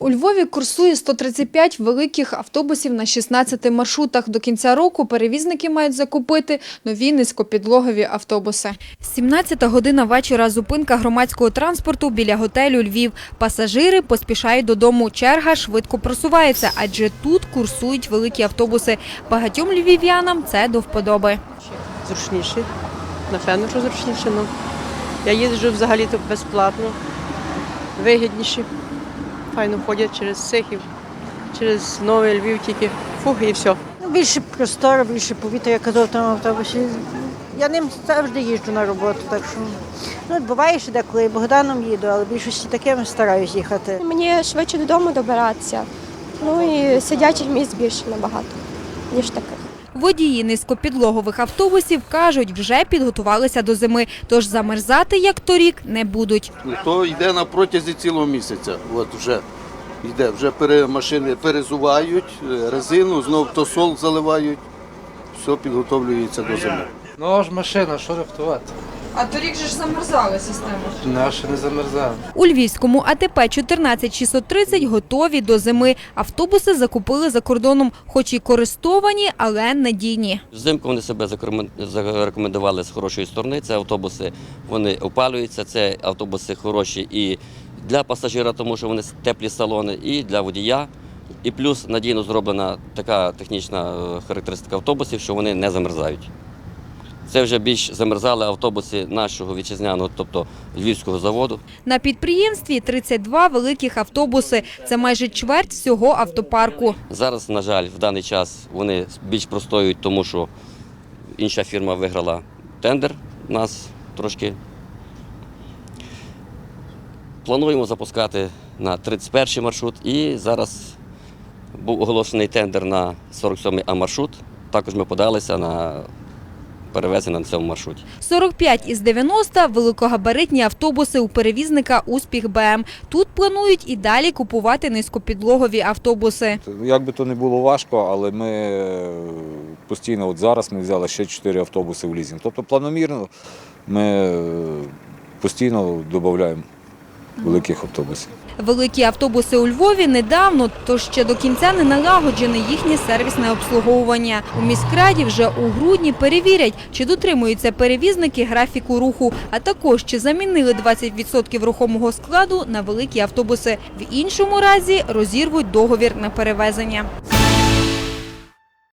У Львові курсує 135 великих автобусів на 16 маршрутах. До кінця року перевізники мають закупити нові низькопідлогові автобуси. 17 година вечора. Зупинка громадського транспорту біля готелю Львів. Пасажири поспішають додому. Черга швидко просувається, адже тут курсують великі автобуси. Багатьом львів'янам це до вподоби. зручніше. Напевно, що зручніше. Ну. Я їжджу взагалі-то безплатно, вигідніше. Файно ходять через Сихів, через Новий Львів тільки фух і все. Ну, Більше простору, більше повітря, я казав в автобусі. Я ним завжди їжджу на роботу, так що ну, буває ще деколи і Богданом їду, але більшості таким стараюсь їхати. Мені швидше додому добиратися. Ну і сидячих місць більше набагато, ніж таких. Водії низькопідлогових автобусів кажуть, вже підготувалися до зими, тож замерзати, як торік, не будуть. То йде на протязі цілого місяця. От вже йде, вже пере, машини перезувають, е, резину, знов тосол заливають, все підготовлюється до зими. Ну а ж машина, що рихтувати? А торік же ж замерзали систему. Наша не замерзає. У Львівському АТП 14630 готові до зими. Автобуси закупили за кордоном, хоч і користовані, але надійні. Взимку вони себе зарекомендували з хорошої сторони. Це автобуси, вони опалюються, це автобуси хороші і для пасажира, тому що вони теплі салони, і для водія. І плюс надійно зроблена така технічна е, характеристика автобусів, що вони не замерзають. Це вже більш замерзали автобуси нашого вітчизняного, тобто львівського заводу. На підприємстві 32 великих автобуси. Це майже чверть всього автопарку. Зараз, на жаль, в даний час вони більш простоюють, тому що інша фірма виграла тендер у нас трошки. Плануємо запускати на 31 маршрут і зараз був оголошений тендер на 47 А маршрут. Також ми подалися на перевезення на цьому маршруті. 45 із 90 – великогабаритні автобуси у перевізника «Успіх БМ». Тут планують і далі купувати низькопідлогові автобуси. Як би то не було важко, але ми е, постійно, от зараз ми взяли ще 4 автобуси в лізінг. Тобто планомірно ми е, постійно додаємо великих автобусів. Великі автобуси у Львові недавно, тож ще до кінця не налагоджене їхнє сервісне обслуговування. У міськраді вже у грудні перевірять, чи дотримуються перевізники графіку руху, а також чи замінили 20% рухомого складу на великі автобуси. В іншому разі розірвуть договір на перевезення.